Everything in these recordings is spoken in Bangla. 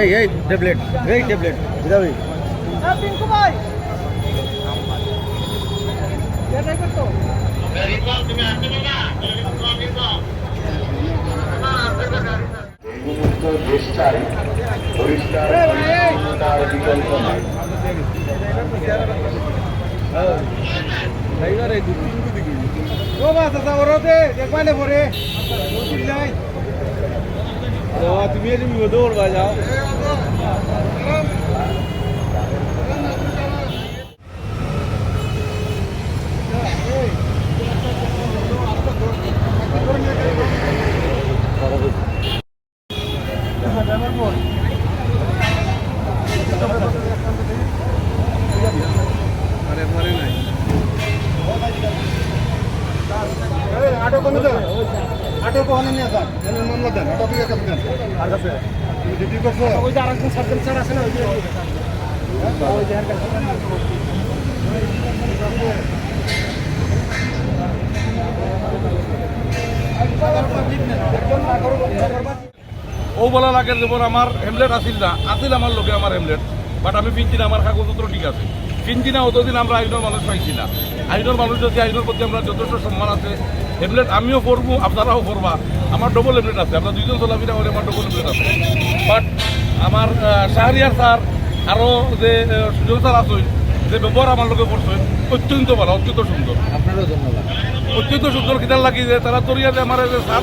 এই এই ট্যাবলেট এই ট্যাবলেট বিদাবি পিঙ্কু ভাই দেশ চাই পরিষ্কার বিকল্প নাই ড্রাইভার এই দিকে পরে তুমি এর দৌড় বাজাও আরে মারে নাই আটো কমে দাও নিয়ে যান। মামলা দেন আটো বিয়ে করতেন আর কাছে ডিউটি করছ ওই যে আরেকজন সার্জন স্যার আছে না ওই যে ওই যে ও বলা লাগে যেমন আমার হেমলেট আসিল না আসিল আমার লোকে আমার হেমলেট বাট আমি পিনছি না আমার কাগজপত্র ঠিক আছে। পিনছি না অতদিন আমরা আইনের মানুষ পাইছি না। আইনের মানুষ যদি আইনের প্রতি আমরা যথেষ্ট সম্মান আছে হেমলেট আমিও করব আপনারাও করবা আমার ডবল হেমলেট আছে আমরা দুইজন চলাফিরা হলে আমার ডবল হেমলেট আছে। বাট আমার শাহরিয়ার স্যার আরও যে সুযোগ স্যার আসই যে ব্যবহার আমার লোকে করছে অত্যন্ত ভালো অত্যন্ত সুন্দর। আপনারও ধন্যবাদ। অত্যন্ত সুন্দর কিতার লাগি যে তারা তরিয়া যে আমার যে সার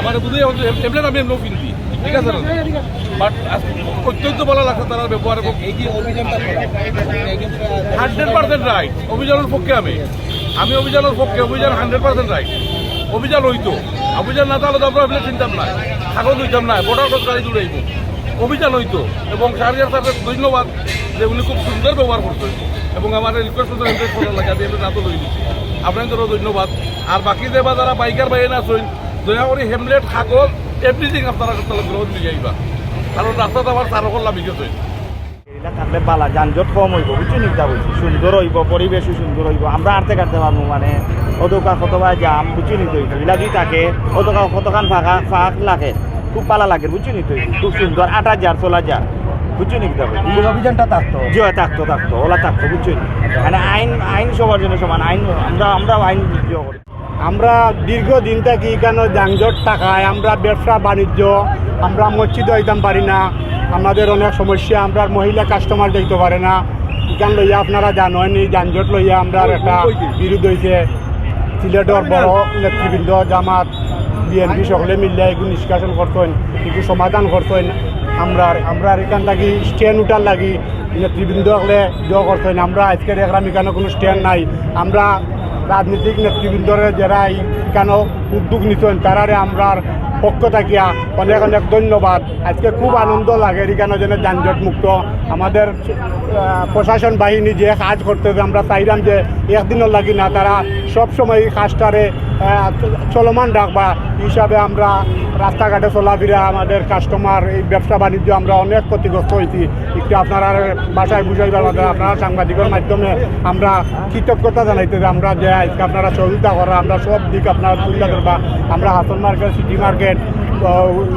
আমার বুঝে হেমলেট আমি এমনি কিনবি ঠিক আছে বাট অত্যন্ত ভালো লাগছে তারা ব্যবহার হান্ড্রেড পার্সেন্ট রাইট অভিযানের পক্ষে আমি। আমি অভিযানের পক্ষে, অভিযান হান্ড্রেড পার্সেন্ট রাইট অভিযান হইতো, অভিযান না তাহলে তো আমরা এমনি চিন্তাম না। কাগজ হইতাম না বর্ডার ক্রস গাড়ি দূরাইব অভিযান হইতো, এবং সারিয়ার স্যারের ধন্যবাদ যে উনি খুব সুন্দর ব্যবহার করছেন এবং আমার রিকোয়েস্ট এমনি করার লাগে, আমি এমনি নাতো লই দিচ্ছি আপনাদেরও ধন্যবাদ। আর বাকি যে বা যারা বাইকার বাইরে আছেন, দয়া করে হেমলেট কাগজ এভরিথিং আপনারা করতে গ্রহণ নিয়ে যাইবা কারণ রাস্তাটা আমার চার গেছে এগুলা থাকলে বালা যানজট কম হইব বুঝছি নিকটা বলছি। সুন্দর হইব পরিবেশও সুন্দর হইব। আমরা আনতে কাটতে পারব মানে অতকা কতবা জাম বুঝছি নিতে হইব এগুলা যদি থাকে অতকা কতখান ফাঁকা ফাঁক লাগে। খুব পালা লাগে বুঝছি নিতে হইব খুব সুন্দর আট হাজার ষোলো হাজার বুঝছি নিকটা এই অভিযানটা থাকতো? জি হয় থাকতো থাকতো ওলা থাকতো বুঝছি মানে আইন আইন সবার জন্য সমান আইন আমরা আমরা আইন করি। আমরা দীর্ঘদিন থেকে এখানে যানজট টাকায় আমরা ব্যবসা, বাণিজ্য, আমরা মসজিদ হইতাম পারি না। আমাদের অনেক সমস্যা, আমরা মহিলা কাস্টমার দেখতে পারে না। এখান লইয়া আপনারা জানেন, এই যানজট লইয়া আমরা একটা বিরোধ হয়েছে সিলেটর বড় নেতৃবৃন্দ, জামাত, বিএনপি সকলে মিললে এগুলো নিষ্কাশন করতেন এগুলো সমাধান করতেন আমরা আমরা এখান থাকি স্ট্যান্ড উঠার লাগি। নেতৃবৃন্দ হলে জ করতেন আমরা আজকে দেখলাম এখানে কোনো স্ট্যান্ড নাই। আমরা রাজনৈতিক নেতৃবৃন্দরে যারা কেন উদ্যোগ নিতেন তারারে আমরা পক্ষ থাকিয়া অনেক অনেক ধন্যবাদ। আজকে খুব আনন্দ লাগে এখানে যেন যানজট মুক্ত। আমাদের প্রশাসন বাহিনী যে কাজ করতে আমরা চাইলাম যে একদিনও লাগি না। তারা সবসময় এই কাজটারে চলমান রাখবা। হিসাবে আমরা রাস্তাঘাটে চলাফেরা, আমাদের কাস্টমার এই ব্যবসা বাণিজ্য আমরা অনেক ক্ষতিগ্রস্ত হয়েছি একটু আপনারা বাসায় বুঝাইবার মাধ্যমে আপনারা সাংবাদিকের মাধ্যমে আমরা কৃতজ্ঞতা জানাইতে আমরা যে আজকে আপনারা সহযোগিতা করা, আমরা সব দিক আপনারা তুলে ধরবা। আমরা Hasan market, city market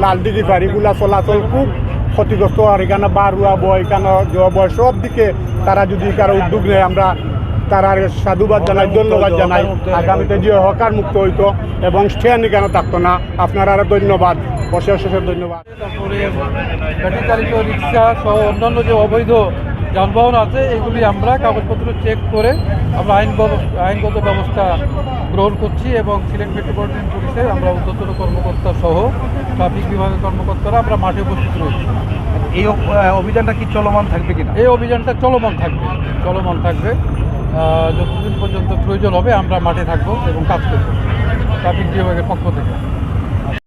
Laldighi গাড়িগুলা চলাচল খুব ক্ষতিগ্রস্ত। আর এখানে বারুয়া বয় এখানে জোয়া বয় সব দিকে তারা যদি কারও উদ্যোগ নেয় আমরা তারা সাধুবাদ জানাই ধন্যবাদ জানাই। আগামীতে যে হকার মুক্ত হইতো এবং স্ট্যান্ড কেন থাকতো না আপনারা আরও ধন্যবাদ। অশেষ অশেষ ধন্যবাদ। তারপরে ব্যাটারি চালিত রিক্সা সহ অন্যান্য যে অবৈধ যানবাহন আছে এগুলি আমরা কাগজপত্র চেক করে আমরা আইন আইনগত ব্যবস্থা গ্রহণ করছি এবং সিলেট মেট্রোপলিটন পুলিশের আমরা উদ্যতন কর্মকর্তা সহ ট্রাফিক বিভাগের কর্মকর্তারা আমরা মাঠে উপস্থিত রয়েছি। এই অভিযানটা কি চলমান থাকবে কিনা? এই অভিযানটা চলমান থাকবে চলমান থাকবে। যতদিন পর্যন্ত প্রয়োজন হবে আমরা মাঠে থাকব এবং কাজ করব ট্রাফিক বিভাগের পক্ষ থেকে।